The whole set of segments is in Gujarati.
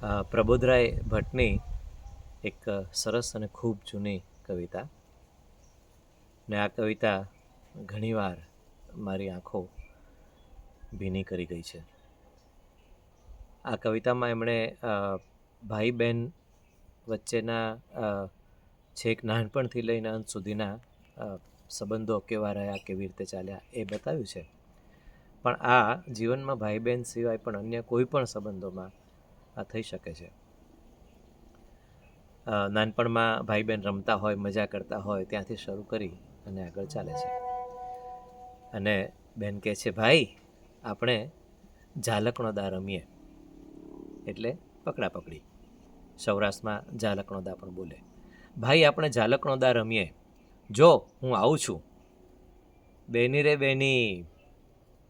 પ્રબોધરાય ભટ્ટની એક સરસ અને ખૂબ જૂની કવિતા. ને આ કવિતા ઘણીવાર મારી આંખો ભીની કરી ગઈ છે. આ કવિતામાં એમણે ભાઈ બહેન વચ્ચેના છેક નાનપણથી લઈને અંત સુધીના સંબંધો કેવા રહ્યા, કેવી રીતે ચાલ્યા, એ બતાવ્યું છે. પણ આ જીવનમાં ભાઈ બહેન સિવાય પણ અન્ય કોઈ પણ સંબંધોમાં આ થઈ શકે છે. નાનપણમાં ભાઈ બહેન રમતા હોય, મજા કરતા હોય, ત્યાંથી શરૂ કરી અને આગળ ચાલે છે. અને બેન કહે છે, ભાઈ, આપણે ઝાલકનો દા રમીએ. એટલે પકડા પકડી. સૌરાષ્ટ્રમાં ઝાલકનો દા પણ બોલે. ભાઈ, આપણે ઝાલકનો દા રમીએ. જો, હું આવું છું. બેની રે બેની,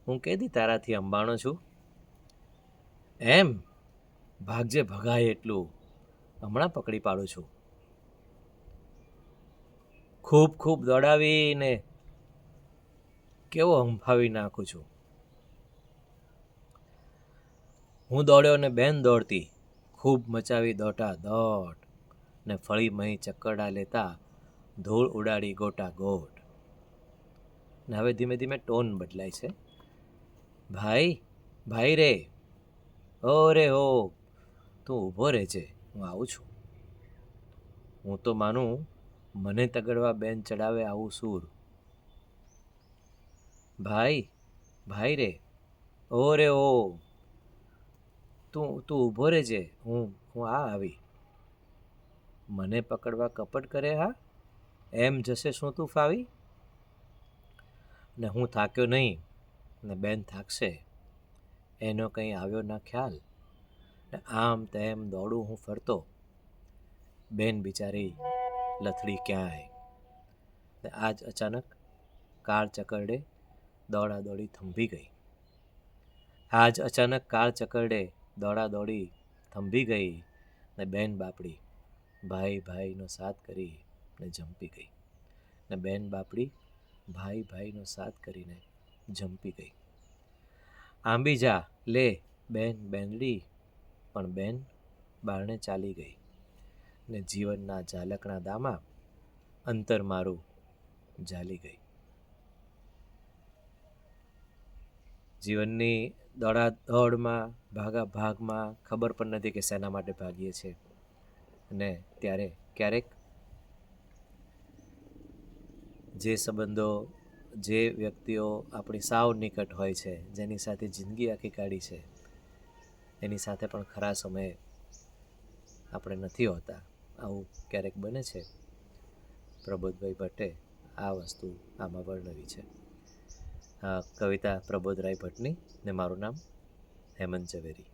હું કેદી તારાથી અંબાણો છું? એમ ભાગજે ભગાય એટલું હમણાં પકડી પાડું છું. ખૂબ ખૂબ દોડાવીને કેવો હંફાવી નાખું છું. હું દોડ્યો ને બેન દોડતી, ખૂબ મચાવી દોટા દોટ ને ફળી મહી ચક્કરડા લેતા ધૂળ ઉડાડી ગોટા ગોટ. ને હવે ધીમે ધીમે ટોન બદલાય છે. ભાઈ ભાઈ રે, ઓ રે હો તું ઊભો રહેજે, હું આવું છું. હું તો માનું, મને તગડવા બેન ચડાવે આવું સૂર. ભાઈ ભાઈ રે, ઓ રે ઓ. તું તું ઊભો રહેજે, હું હું આ આવી. મને પકડવા કપટ કરે હા? એમ જશે શું તું ફાવી? ને હું થાક્યો નહીં, ને બેન થાકશે. એનો કંઈ આવ્યો ના ખ્યાલ. આમ તેમ દોડું હું ફરતો. બેન બિચારી લથડી ક્યાંય? આજ અચાનક કાળ ચકરડે દોડા દોડી થંભી ગઈ. આજ અચાનક કાળ ચકરડે દોડા દોડી થંભી ગઈ ને બેન બાપડી ભાઈ ભાઈનો સાથ કરી ને જંપી ગઈ. ને બેન બાપડી ભાઈ ભાઈનો સાથ કરીને જંપી ગઈ. આંબી જા, લે, બેન બેનડી પણ બેન બારણે ચાલી ગઈ ને જીવનના ઝાલકણા દામાં અંતર મારું ઝાલી ગઈ. જીવનની દોડા દોડમાં ભાગા ભાગમાં ખબર પણ નથી કે શેના માટે ભાગીએ છીએ અને ત્યારે ક્યારેક જે સંબંધો, જે વ્યક્તિઓ આપણી સાવ નિકટ હોય છે, જેની સાથે જિંદગી આખી કાઢી છે એની સાથે પણ ખરા સમયે આપણે નથી હોતા. આવું ક્યારેક બને છે. પ્રબોધભાઈ ભટ્ટે આ વસ્તુ આમાં વર્ણવી છે. કવિતા પ્રબોધરાય ભટ્ટની ને મારું નામ હેમંત ઝવેરી.